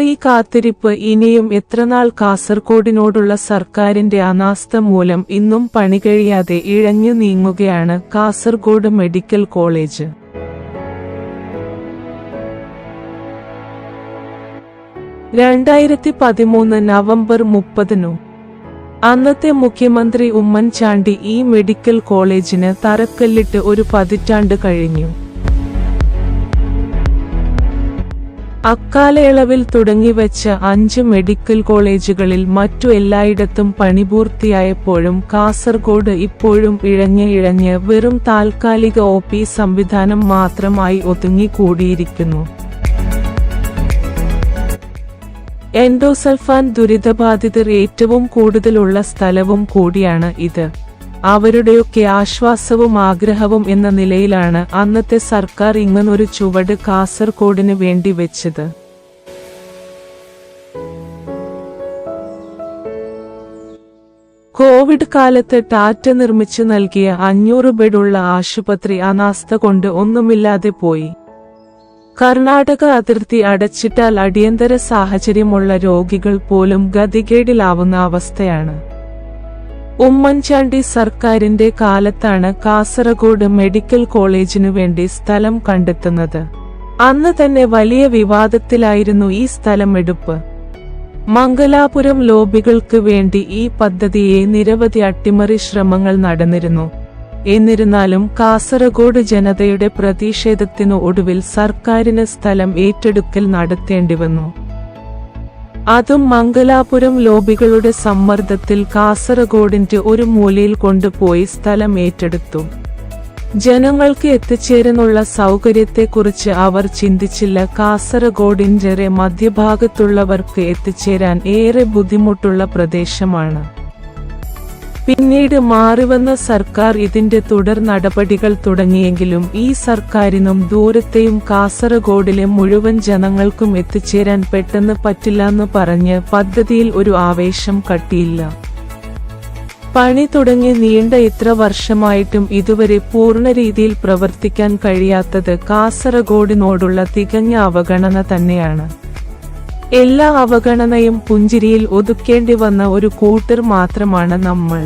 ഈ കാത്തിരിപ്പ് ഇനിയും എത്രനാൾ കാസർഗോഡിനോടുള്ള സർക്കാരിന്റെ അനാസ്ഥ മൂലം ഇന്നും പണി കഴിയാതെ ഇഴഞ്ഞു നീങ്ങുകയാണ് കാസർഗോഡ് മെഡിക്കൽ കോളേജ്. രണ്ടായിരത്തി പതിമൂന്ന് നവംബർ മുപ്പതിനു അന്നത്തെ മുഖ്യമന്ത്രി ഉമ്മൻചാണ്ടി ഈ മെഡിക്കൽ കോളേജിന് തറക്കല്ലിട്ട് ഒരു പതിറ്റാണ്ട് കഴിഞ്ഞു. അക്കാലയളവിൽ തുടങ്ങിവച്ച അഞ്ച് മെഡിക്കൽ കോളേജുകളിൽ മറ്റു എല്ലായിടത്തും പണിപൂർത്തിയായപ്പോഴും കാസർഗോഡ് ഇപ്പോഴും ഇഴഞ്ഞ് ഇഴഞ്ഞ് വെറും താൽക്കാലിക ഒ പി സംവിധാനം മാത്രമായി ഒതുങ്ങിക്കൂടിയിരിക്കുന്നു. എൻഡോസൾഫാൻ ദുരിതബാധിതർ ഏറ്റവും കൂടുതലുള്ള സ്ഥലവും കൂടിയാണ് ഇത്. അവരുടെയൊക്കെ ആശ്വാസവും ആഗ്രഹവും എന്ന നിലയിലാണ് അന്നത്തെ സർക്കാർ ഇങ്ങനൊരു ചുവട് കാസർകോടിന് വേണ്ടി വെച്ചത്. കോവിഡ് കാലത്ത് ടാറ്റ നിർമ്മിച്ചു നൽകിയ അഞ്ഞൂറ് ബെഡുള്ള ആശുപത്രി അനാസ്ഥ കൊണ്ട് ഒന്നുമില്ലാതെ പോയി. കർണാടക അതിർത്തി അടച്ചിട്ടാൽ അടിയന്തര സാഹചര്യമുള്ള രോഗികൾ പോലും ഗതികേടിലാവുന്ന അവസ്ഥയാണ്. ഉമ്മൻചാണ്ടി സർക്കാരിന്റെ കാലത്താണ് കാസർഗോഡ് മെഡിക്കൽ കോളേജിനു വേണ്ടി സ്ഥലം കണ്ടെത്തുന്നത്. അന്ന് തന്നെ വലിയ വിവാദത്തിലായിരുന്നു ഈ സ്ഥലം എടുപ്പ് മംഗലാപുരം ലോബികൾക്ക് വേണ്ടി ഈ പദ്ധതിയെ നിരവധി അട്ടിമറി ശ്രമങ്ങൾ നടന്നിരുന്നു. എന്നിരുന്നാലും കാസർഗോഡ് ജനതയുടെ പ്രതിഷേധത്തിനു ഒടുവിൽ സർക്കാരിന് സ്ഥലം ഏറ്റെടുക്കൽ നടത്തേണ്ടിവന്നു അതും മംഗലാപുരം ലോബികളുടെ സമ്മർദ്ദത്തിൽ കാസർഗോഡിന്റെ ഒരു മൂലയിൽ കൊണ്ടുപോയി സ്ഥലം ഏറ്റെടുത്തു. ജനങ്ങൾക്ക് എത്തിച്ചേരുന്നുള്ള സൗകര്യത്തെക്കുറിച്ച് അവർ ചിന്തിച്ചില്ല. കാസർഗോഡിന്റെ മധ്യഭാഗത്തുള്ളവർക്ക് എത്തിച്ചേരാൻ ഏറെ ബുദ്ധിമുട്ടുള്ള പ്രദേശമാണ്. പിന്നീട് മാറിവന്ന സർക്കാർ ഇതിന്റെ തുടർ നടപടികൾ തുടങ്ങിയെങ്കിലും ഈ സർക്കാരിനും ദൂരത്തെയും കാസർഗോഡിലെ മുഴുവൻ ജനങ്ങൾക്കും എത്തിച്ചേരാൻ പെട്ടെന്ന് പറ്റില്ലെന്ന് പറഞ്ഞ് പദ്ധതിയിൽ ഒരു ആവേശം കട്ടിയില്ല. പണി തുടങ്ങി നീണ്ട ഇത്ര വർഷമായിട്ടും ഇതുവരെ പൂർണ രീതിയിൽ പ്രവർത്തിക്കാൻ കഴിയാത്തത് കാസർഗോഡിനോടുള്ള തികഞ്ഞ അവഗണന തന്നെയാണ്. എല്ലാ അവഗണനയും പുഞ്ചിരിയിൽ ഒതുക്കേണ്ടി വന്ന ഒരു കൂട്ടർ മാത്രമാണ് നമ്മൾ.